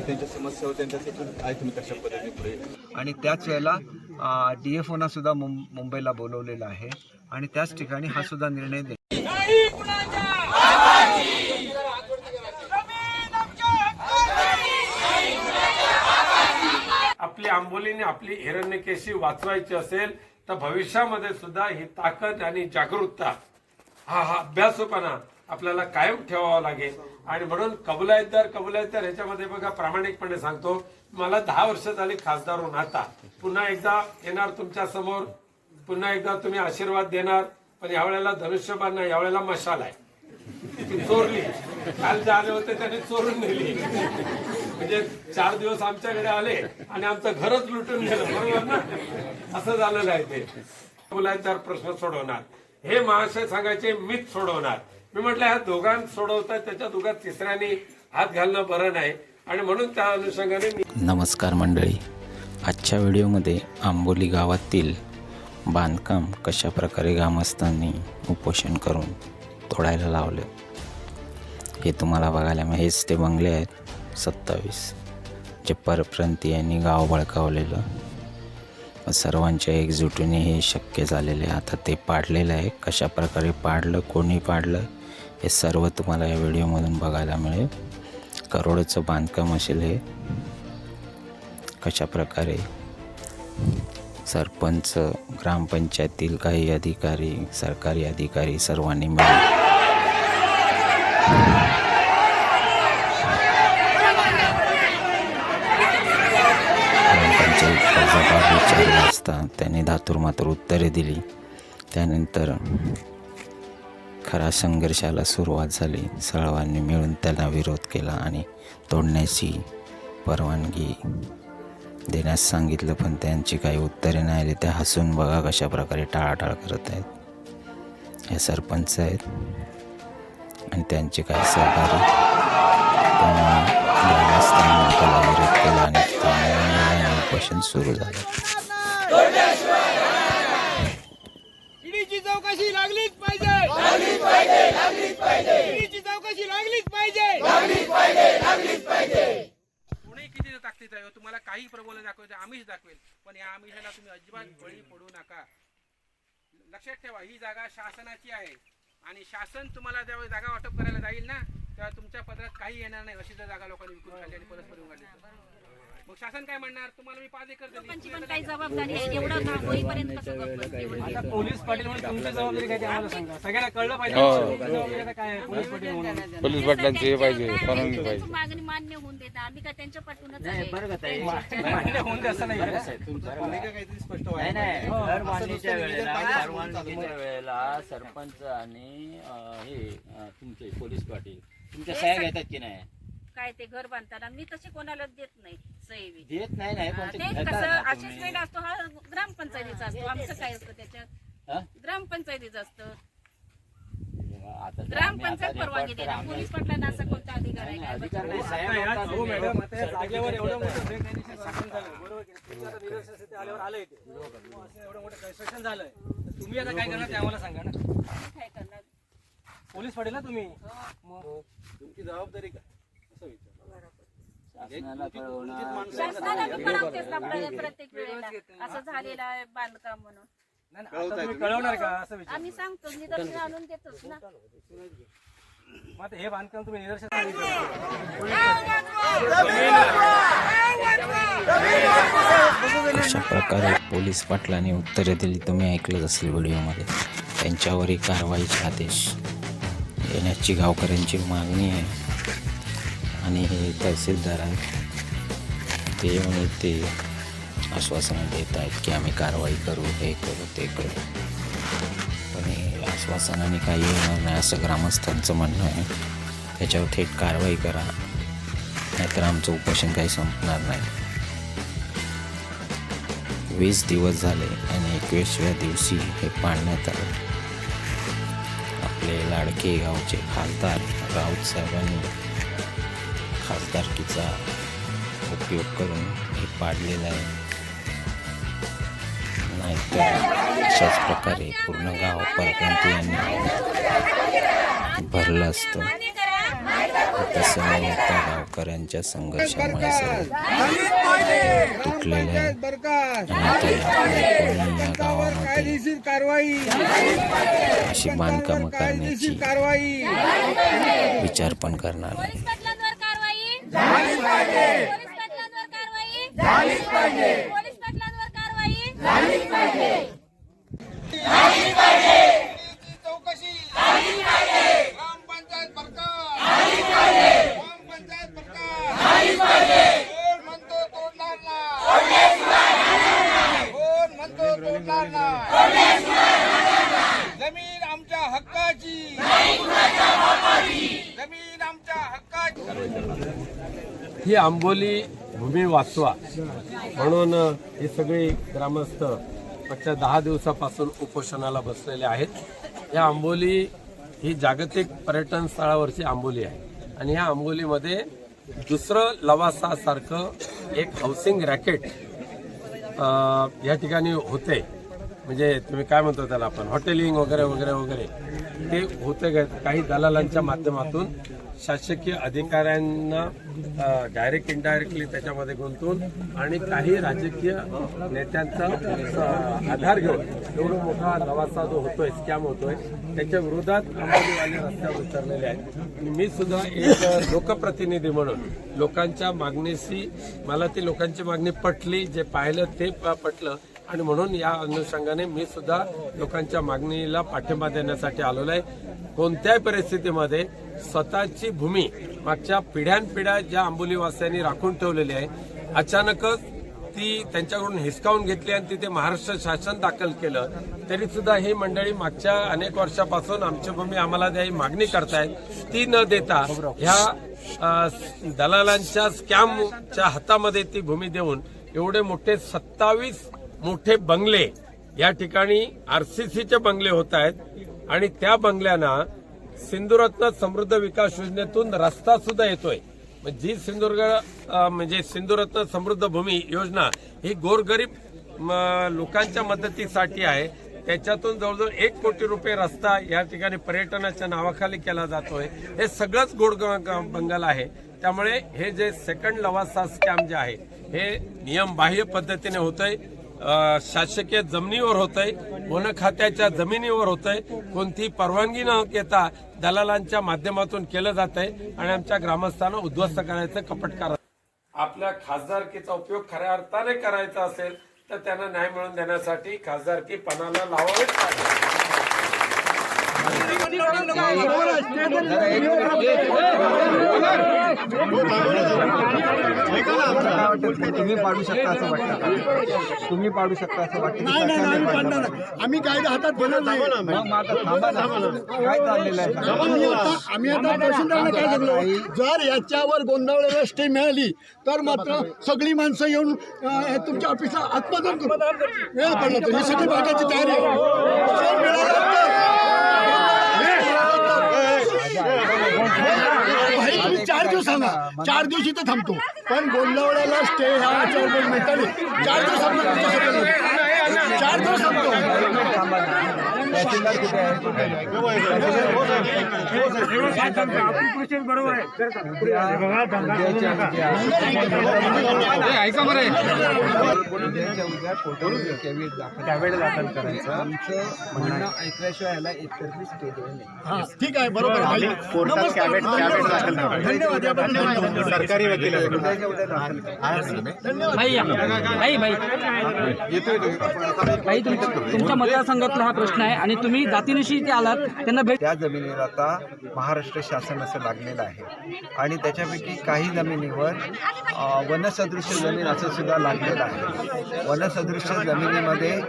त्यांच्या समस्या होत्या त्याच्यातून काय तुम्ही कशा पद्धतीने पुढे. आणि त्याच वेळेला डी एफ ओना सुद्धा मुंबईला बोलवलेलं आहे. आणि त्याच ठिकाणी हा सुद्धा निर्णय दे आपली आंबोलीने आपली हिरण्यकेशी वाचवायची असेल तर भविष्यामध्ये सुद्धा ही ताकद आणि जागरूकता हा हा अभ्यासूपणा आपल्याला कायम ठेवावं लागेल. आणि म्हणून कबुलायतदार कबुलायतदार ह्याच्यामध्ये बघा प्रामाणिकपणे सांगतो. मला दहा वर्ष झाली खासदार होऊन आता. पुन्हा एकदा येणार तुमच्यासमोर. पुन्हा एकदा तुम्ही आशीर्वाद देणार. पण यावेळेला धनुष्यबाण नाही यावेळेला मशाल आहे. ती चोरली. काल जे आले होते त्यांनी चोरून नेली. म्हणजे चार दिवस आमच्याकडे आले आणि आमचं घरच लुटून गेलं. बरोबर ना? असं झालेलं आहे ते. मुलांचा प्रश्न सोडवणार. हे महाशय सांगायचे मीच सोडवणार. मी म्हटलं ह्या दोघांत सोडवतात त्याच्या दोघात तिसऱ्याने हात घालणं बरं नाही. आणि म्हणून त्या अनुषंगाने मी नमस्कार मंडळी. आजच्या व्हिडिओमध्ये आंबोली गावातील बांधकाम कशा प्रकारे ग्रामस्थांनी उपोषण करून तोडायला लावलं हे तुम्हाला बघायला मिळेल. हेच ते बंगले आहेत सत्तावीस. जे परप्रांतीयांनी गाव बळकावलेलं सर्वांच्या एकजुटीने हे शक्य झालेले आहे. आता ते पाडलेलं आहे. कशा प्रकारे पाडलं कोणी पाडलं हे सर्व तुम्हाला या व्हिडिओमधून बघायला मिळेल. करोडचं बांधकाम असेल हे. कशा प्रकारे सरपंच ग्रामपंचायतील काही अधिकारी सरकारी अधिकारी सर्वांनी मिळून. विचारला असता त्यांनी धातूर मात्र उत्तरे दिली. त्यानंतर खरा संघर्षाला सुरुवात झाली. सळवांनी मिळून त्याला विरोध केला आणि तोडण्याची परवानगी देण्यास सांगितलं पण त्यांची काही उत्तरे नाही आली. त्या हसून बघा कशा प्रकारे टाळाटाळ करत आहेत. हे सरपंच आहेत. आणि त्यांचे काही सहकारी त्यामुळे ग्रामस्थांनी त्याला विरोध केला आणि त्यामुळे उपोषण सुरू झालं ईडीची चौकशी लागलीच पाहिजे लागलीच पाहिजे लागलीच पाहिजे ईडीची चौकशी लागलीच पाहिजे लागलीच पाहिजे लागलीच पाहिजे कोणी किती ताकदीत आहे तुम्हाला काही प्रबोधन दाखवायचं आम्हीच दाखवेल पण या आमिषाला तुम्ही अजिबात बळी पडू नका. लक्षात ठेवा ही जागा शासनाची आहे. आणि शासन तुम्हाला ज्यावेळी जागा वाटप करायला जाईल ना तेव्हा तुमच्या पदरात काही येणार नाही अशी जर जागा लोकांनी विकून खाल्ली आणि परस्पर. मग शासन काय म्हणणार? तुम्हाला मी पाच एकर दिली लोकांची पण काही जबाबदारी आहे. एवढं काम होईपर्यंत कसं गप्प बसते? पोलीस पाटील म्हणून तुमची जबाबदारी काय ते आम्हाला सांगा. सगळ्यांना कळलं पाहिजे. तुमची जबाबदारी आता काय आहे? पोलीस पाटील म्हणून. पोलीस पाटलांची हे पाहिजे त्यांची परवानगी पाहिजे. मागणी मान्य होऊन देतात आम्ही काय त्यांच्या पाठवूनच आहे. मान्य होऊन द्या असं नाही आहे. काहीतरी स्पष्ट नाही नाही. हो, घर असं बांधणीच्या दुसरं वेळेला. परवानगीच्या वेळेला सरपंच आणि अं, हे अं, तुमचे पोलीस पाटील. तुमच्या सह्या घेतात की नाही? काय ते घर बांधताना मी तसे कोणाला देत नाही सही बी. देत नाही नाही हा, पण ते ते घेतात कसं ना तुम्ही. वेळ असतो हा ग्रामपंचायतीचा असतो आमचं काय असतं त्याच्यात हा? ग्रामपंचायतीचं असतं आता जर आम्ही आता ग्रामपंचायत परवानगी तर देणार आम्ही- पोलीस पाटलांना असा कोणता अधिकार आहे नाही, काय अधिकार हो तुम्ही. मॅडम आता या Certificate जागेवर एवढं देतात. मोठं ब्रेक लाईनीचं शासन झालं बरोबर की नाही? तुमचं आता निदर्शन असेल ते आल्यावर आलंय ते मग असं एवढं मोठं कन्स्ट्रक्शन झालंय तर तुम्ही आता काय करणार ते आम्हाला सांगा ना काय करणार पोलीस पाटील ना तुम्ही मग तुमची जबाबदारी काय शासनाला कळवणार शासनाला बी कळवतेच ना प्र- प्रत्येक वेळेला. असं झालेलं आहे बांधकाम म्हणून. नाही, नाही, आता तुम्ही कळवणार का? असं विचार आम्ही सांगतो निदर्शन आणून देतोच ना. मग आता हे बांधकाम तुम्ही निदर्शन अशा प्रकारे पोलीस पाटलांनी उत्तरे दिली. तुम्ही ऐकलंच असेल व्हिडिओमध्ये. त्यांच्यावरही कारवाईचे आदेश येण्याची गावकऱ्यांची मागणी आहे. आणि हे तहसीलदार आहेत ते म्हणे ते आश्वासनं देत आहेत की आम्ही कारवाई करू हे करू ते करू. पण हे आश्वासनाने काही होणार नाही असं ग्रामस्थांचं म्हणणं आहे. त्याच्यावर थेट कारवाई करा नाहीतर आमचं उपोषण काही संपणार नाही. वीस दिवस झाले आणि एकवीसव्या दिवशी हे पाळण्यात आलं. आपले लाडके गावचे खासदार राऊत साहेबांनी खासदारकीचा उपयोग करून हे पाडलेलं आहे. नाहीतर अशाच प्रकारे पूर्ण गाव परप्रांतीयांनी भरलं असतं. तसं त्या गावकऱ्यांच्या संघर्षामुळे सर्व तुटलेले आहे. आणि त्याला या गावामध्ये कारवाई अशी बांधकामं करण्याची कारवाई विचार पण करणार नाही पोलीस पाटलांवर कारवाई झालीच पाहिजे पोलीस पाटलांवर कारवाई झालीच पाहिजे. पोलीस पाटलांवर कारवाई. झालीच पाहिजे. चौकशी. झाली पाहिजे. ग्रामपंचायत पाहिजे. पाहिजे. कोण म्हणतो तोडणार नाही कोण म्हणतो तोडणार नाही जमीन आमच्या हक्काची. जमीन आमच्या हक्काची. ही आंबोली भूमी वाचवा. म्हणून हे सगळे ग्रामस्थ मागच्या दहा दिवसापासून उपोषणाला बसलेले आहेत. या आंबोली ही जागतिक पर्यटन स्थळावरची आंबोली आहे. आणि या आंबोलीमध्ये दुसरं लवासासारखं एक हाऊसिंग रॅकेट या ठिकाणी होते. म्हणजे तुम्ही काय म्हणतो त्याला आपण? हॉटेलिंग वगैरे वगैरे वगैरे. ते होते काही दलालांच्या माध्यमातून शासकीय अधिकाऱ्यांना डायरेक्ट इनडायरेक्टली त्याच्यामध्ये गुंतवून आणि काही राजकीय नेत्यांचा आधार घेऊन एवढा मोठा लवासा जो होतोय स्कॅम होतोय त्याच्या विरोधात अंबानीवाले रस्त्यावर उतरलेले आहेत. मी सुद्धा एक लोकप्रतिनिधी म्हणून लोकांच्या मागणीशी मला ती लोकांची मागणी पटली जे पाहिलं ते पटलं. आणि म्हणून या अनुषंगाने मी सुद्धा लोकांच्या मागणीला पाठिंबा देण्यासाठी आलेलो आहे. कोणत्याही परिस्थितीमध्ये स्वतःची भूमी मागच्या पिढ्यानपिढ्या ज्या आंबोलीवासियांनी राखून ठेवलेली आहे अचानकच ती त्यांच्याकडून हिसकावून घेतली आणि तिथे महाराष्ट्र शासन दाखल केलं तरी सुद्धा ही मंडळी मागच्या अनेक वर्षापासून आमची भूमी आम्हाला द्यायची मागणी करतायत. ती न देता ह्या दलालांच्या स्कॅमच्या हातामध्ये ती भूमी देऊन एवढे मोठे सत्तावीस मोठे बंगले या ठिकाणी आरसीसीचे बंगले होत आहेत. आणि त्या बंगल्यांना सिंधुरत्न समृद्ध विकास योजनेतून रस्ता सुद्धा येतोय. मग जी सिंधुदुर्ग म्हणजे सिंधुरत्न समृद्ध भूमी योजना ही गोरगरीब म, लोकांच्या मदतीसाठी आहे. त्याच्यातून जवळजवळ एक कोटी रुपये रस्ता या ठिकाणी पर्यटनाच्या नावाखाली केला जातोय. हे सगळंच गोड बंगाल आहे. त्यामुळे हे जे सेकंड लवासा स्कॅम जे आहे हे नियमबाह्य पद्धतीने होतंय. आहे शासकीय जमिनीवर होतंय वन खात्याच्या जमिनीवर होतंय. कोणती परवानगी न घेता दलालांच्या माध्यमातून केलं जात आहे आणि आमच्या ग्रामस्थांना उद्ध्वस्त करायचं कपट करा. आपल्या खासदारकीचा उपयोग खऱ्या अर्थाने करायचा असेल तर त्यांना न्याय मिळवून देण्यासाठी खासदारकी पणाला लावावेच लागेल. तुम्ही पाडू शकता असं वाटतं? तुम्ही पाडू शकता असं वाटतं? आम्ही कायदा हातात घेणार नाही. काय चाललेलं आहे? आम्ही आता आम्ही आता तहसीलदारांना काय सांगलो जर याच्यावर गोंधळलेला स्टे मिळाली तर मात्र सगळी माणसं येऊन अं, तुमच्या ऑफिसला आत्मदान करू. वेळ पडला तर ही सगळी भागाची तयारी आहे स्टे मिळाला तर- भाई तुम्ही चार दिवस सांगा चार दिवस इथं थांबतो पण गोंधळलेला स्टे ह्या याच्यावर मिळताना चार दिवस थांबतो. चार दिवस थांबतो. तहसीलदार कुठे आहे उद्याच्या उद्या दाखल करायचं आमचं म्हणणं ऐकल्याशिवाय याला एकतर्फी स्टे देऊ नये ठीक आहे बरोबर आहे. नमस्कार. धन्यवाद सरकारी वकील उद्याच्या उद्या दाखल करा. भाई तुमच्या मतदारसंघातला हा प्रश्न आहे आणि तुम्ही जातीनिशी इथे आलात त्यांना भेट त्या जमिनीवर आता महाराष्ट्र शासन असं लागलेलं आहे. आणि त्याच्यापैकी काही जमिनीवर वनसदृश्य जमीन असं सुद्धा लागलेलं आहे. वनसदृश्य जमिनीमध्ये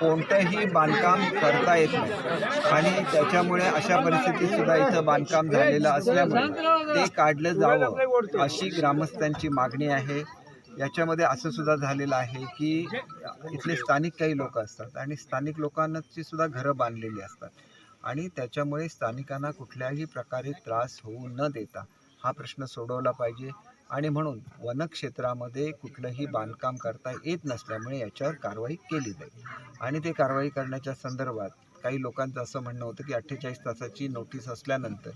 कोणतंही बांधकाम करता येत नाही. आणि त्याच्यामुळे अशा परिस्थितीत सुद्धा इथं बांधकाम झालेलं असल्यामुळे ते काढलं जावं अशी ग्रामस्थांची मागणी आहे. याच्यामध्ये असं सुद्धा झालेलं आहे की इथले स्थानिक काही लोक असतात आणि स्थानिक लोकांची सुद्धा घरं बांधलेली असतात. आणि त्याच्यामुळे स्थानिकांना कुठल्याही प्रकारे त्रास होऊ न देता हा प्रश्न सोडवला पाहिजे. आणि म्हणून वनक्षेत्रामध्ये कुठलंही बांधकाम करता येत नसल्यामुळे याच्यावर कारवाई केली जाईल. आणि ते कारवाई करण्याच्या संदर्भात काही लोकांचं असं म्हणणं होतं की अठ्ठेचाळीस तासाची नोटीस असल्यानंतर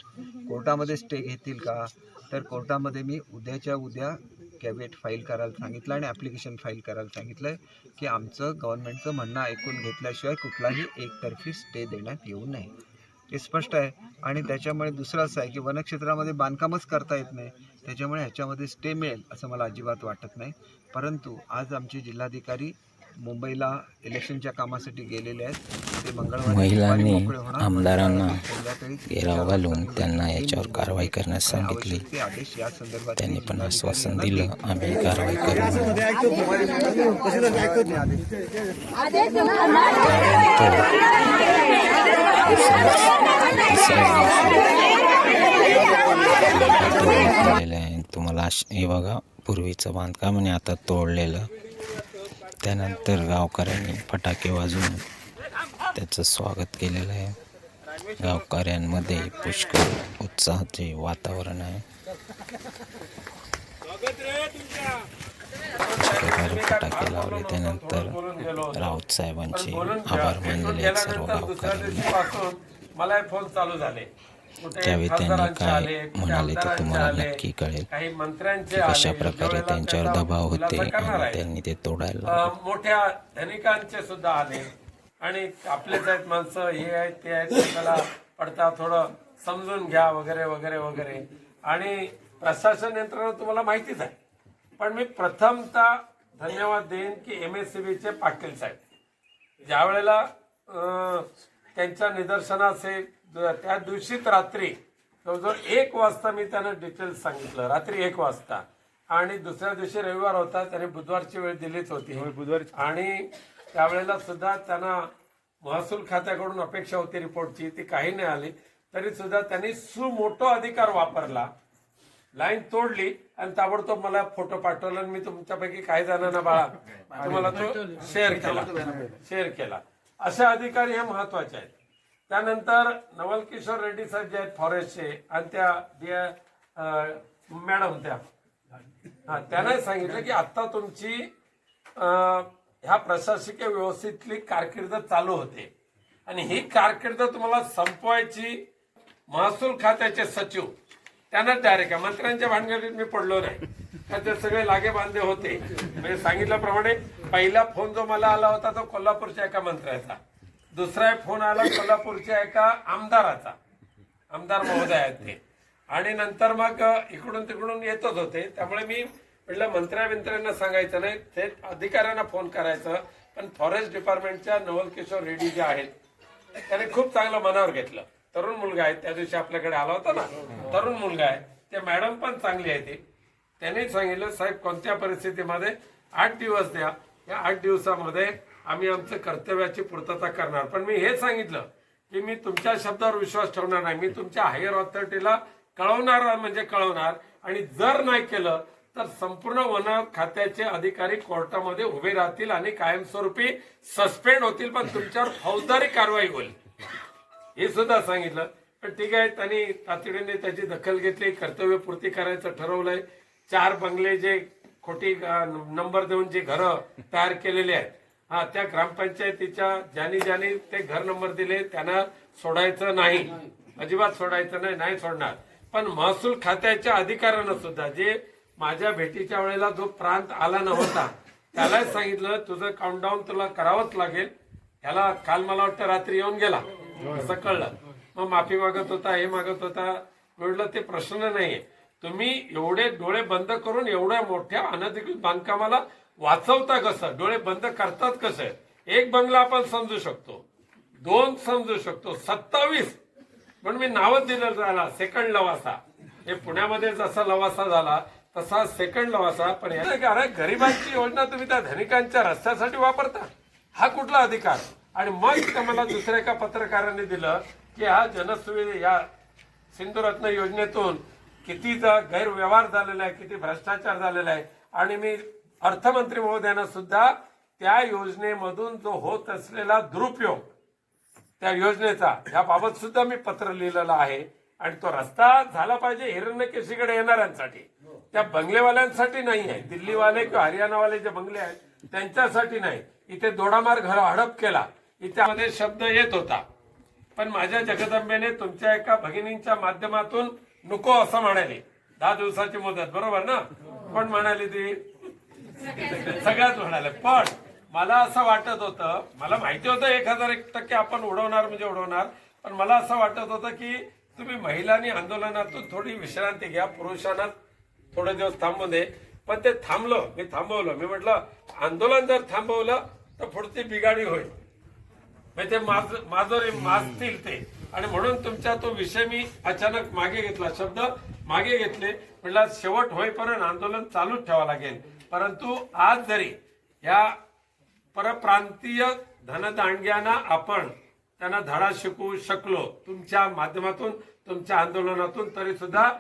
कोर्टामध्ये स्टे घेतील का? तर कोर्टामध्ये मी उद्याच्या उद्या कॅबिनेट फाईल करायला सांगितलं आणि ॲप्लिकेशन फाईल करायला सांगितलं आहे की आमचं गव्हर्नमेंटचं म्हणणं ऐकून घेतल्याशिवाय कुठलाही एकतर्फी स्टे देण्यात येऊ नये. हे स्पष्ट आहे. आणि त्याच्यामुळे दुसरं असं आहे की वनक्षेत्रामध्ये बांधकामच करता येत नाही. त्याच्यामुळे ह्याच्यामध्ये स्टे मिळेल असं मला अजिबात वाटत नाही. परंतु आज आमचे जिल्हाधिकारी मुंबईला इलेक्शनच्या कामासाठी गेलेले आहेत ते मंगळवारी महिलांनी मोकळे होणार. आमदारांना संध्याकाळी घेराव घालून त्यांना याच्यावर कारवाई करण्यास सांगितली आवश्यक ते आदेश या संदर्भात त्यांनी पण आश्वासन दिलं आम्ही कारवाई करू केलेलं आहे तुम्हाला अश- हे बघा पूर्वीचं बांधकाम आणि आता तोडलेलं त्यानंतर गावकऱ्यांनी फटाके वाजवून त्याचं स्वागत केलेलं आहे. गावकऱ्यांमध्ये पुष्कळ उत्साहाचे वातावरण आहे. प्रकारे फटाके लावले. त्यानंतर राऊत साहेबांचे आभार मानलेले सर्व गावकऱ्यांनी. मला फोन चालू झाले. त्यावेळी त्यांनी काय म्हणाले ते तुम्हाला नक्की कळेल. काही मंत्र्यांचे की कशा प्रकारे त्यांच्यावर त्याचा दबाव होते आणि. त्यांनी ते तोडायला. मोठ्या धनिकांचे सुद्धा आले. आणि आपलेच आहेत माणसं हे आहेत ते आहेत त्याला पडता थोडं समजून घ्या वगैरे वगैरे वगैरे. आणि प्रशासन यंत्रणा तुम्हाला माहितीच आहे. पण मी प्रथमतः धन्यवाद देईन की एम एस सी बीचे पाटील साहेब. ज्या वेळेला त्यांच्या निदर्शनास हे त्या दिवशीच रात्री जवळजवळ एक वाजता मी त्यांना डिटेल्स सांगितलं रात्री एक वाजता. आणि दुसऱ्या दिवशी रविवार होता त्याने बुधवारची वेळ दिलीच होती. आणि त्यावेळेला सुद्धा त्यांना महसूल खात्याकडून अपेक्षा होती रिपोर्टची ती काही नाही आली. तरी सुद्धा त्यांनी सुमोठो अधिकार वापरला. लाईन तोडली आणि ताबडतोब मला फोटो पाठवला आणि मी तुमच्यापैकी काही जणांना बाळा तुम्हाला तो शेअर केला. शेअर केला. असे अधिकारी हे महत्त्वाचे आहेत. त्यानंतर नवल किशोर रेड्डी साहेब जे आहेत फॉरेस्टचे आणि त्या जे, मॅडम त्या. हा त्यांनाही सांगितलं की आता तुमची ह्या प्रशासकीय व्यवस्थेतली कारकीर्द चालू होते. आणि ही कारकीर्द तुम्हाला संपवायची महसूल खात्याचे सचिव त्यांना डायरेक्ट आहे. मंत्र्यांच्या भानगडीत मी पडलो नाही. तर ते सगळे लागे बांधे होते. म्हणजे सांगितल्याप्रमाणे पहिला फोन जो मला आला होता तो कोल्हापूरच्या एका मंत्र्याचा. दुसरा फोन आला कोल्हापूरच्या एका आमदाराचा. आमदार महोदय आहेत ते. आणि नंतर मग इकडून तिकडून येतच होते. त्यामुळे मी म्हटलं मंत्र्या बिंत्र्यांना सांगायचं नाही. ते अधिकाऱ्यांना फोन करायचं. पण फॉरेस्ट डिपार्टमेंटच्या नवल किशोर रेड्डी जे आहेत त्याने खूप चांगलं मनावर घेतलं. तरुण मुलगा आहे. त्या दिवशी आपल्याकडे आला होता ना. तरुण मुलगा आहे. ते मॅडम पण चांगली आहे ती. त्यांनी सांगितलं साहेब कोणत्या परिस्थितीमध्ये आठ दिवस द्या. या आठ दिवसामध्ये आम्ही आमचं कर्तव्याची पूर्तता करणार. पण मी हे सांगितलं की मी तुमच्या शब्दावर विश्वास ठेवणार नाही. मी तुमच्या हायर ऑथॉरिटीला कळवणार म्हणजे कळवणार. आणि जर नाही केलं तर संपूर्ण वन खात्याचे अधिकारी कोर्टामध्ये उभे राहतील आणि कायमस्वरूपी सस्पेंड होतील पण तुमच्यावर फौजदारी कारवाई होईल. हे सुद्धा सांगितलं. पण ठीक आहे त्यांनी तातडीने त्याची दखल घेतली कर्तव्य पूर्ती करायचं ठरवलंय. चार बंगले जे खोटी नंबर देऊन जे घरं तयार केलेले आहेत हा त्या ग्रामपंचायतीच्या ज्यांनी ज्यांनी ते घर नंबर दिले त्यांना सोडायचं नाही. अजिबात सोडायचं नाही नाही सोडणार. पण महसूल खात्याच्या अधिकाऱ्यांना सुद्धा जे माझ्या भेटीच्या वेळेला जो प्रांत आला नव्हता त्याला सांगितलं तुझं काउंटडाऊन तुला करावंच लागेल. ह्याला काल मला वाटतं रात्री येऊन गेला. असं कळलं. मग माफी मागत होता हे मागत होता. म्हटलं ते प्रश्न नाहीये. तुम्ही एवढे डोळे बंद करून एवढ्या मोठ्या अनधिकृत बांधकामाला वाचवता कसं? डोळे बंद करतात कसं? एक बंगला आपण समजू शकतो. दोन समजू शकतो. सत्तावीस. पण मी नावच दिलं झाला सेकंड लवासा. हे पुण्यामध्ये जसा लवासा झाला तसा सेकंड लवासा. पण अरे गरिबांची योजना तुम्ही त्या धनिकांच्या रस्त्यासाठी वापरता. हा कुठला अधिकार? आणि मग इथं मला दुसऱ्या एका पत्रकाराने दिलं की हा जनसुविधा या सिंधुरत्न योजनेतून कितीचा गैरव्यवहार झालेला आहे किती भ्रष्टाचार झालेला आहे. आणि मी अर्थमंत्री महोदयांना सुद्धा त्या योजनेमधून जो होत असलेला दुरुपयोग त्या योजनेचा याबाबत सुद्धा मी पत्र लिहिलेलं आहे. आणि तो रस्ता झाला पाहिजे हिरण्यकेशीकडे येणाऱ्यांसाठी. त्या बंगलेवाल्यांसाठी नाही आहे. दिल्लीवाले किंवा हरियाणावाले जे बंगले आहेत त्यांच्यासाठी नाही. इथे दोडामार घर हडप केला. इथे शब्द येत होता. पण माझ्या जगदंबेने तुमच्या एका भगिनींच्या माध्यमातून नको असं म्हणाले. दहा दिवसाची मुदत बरोबर ना? पण म्हणाली ती? सगळ्याच म्हणाले. पण मला असं वाटत होतं मला माहिती होतं एक हजार एक टक्के आपण उडवणार म्हणजे उडवणार पण मला असं वाटत होतं की तुम्ही महिलांनी आंदोलनातून थोडी विश्रांती घ्या पुरुषांना थोडे दिवस थांबू दे. पण ते थांबलं मी थांबवलं. मी म्हटलं आंदोलन जर थांबवलं तर पुढची बिघाडी होईल. म्हणजे ते माज माजोरे माजतील ते. आणि म्हणून तुमचा तो विषय मी अचानक मागे घेतला. शब्द मागे घेतले. म्हटलं शेवट होईपर्यंत आंदोलन चालूच ठेवावं लागेल. परंतु आज जरी या परप्रांतीय धनदांडग्यांना आपण त्यांना धडा शिकवू शकलो तुमच्या माध्यमातून तुमच्या आंदोलनातून तरी सुद्धा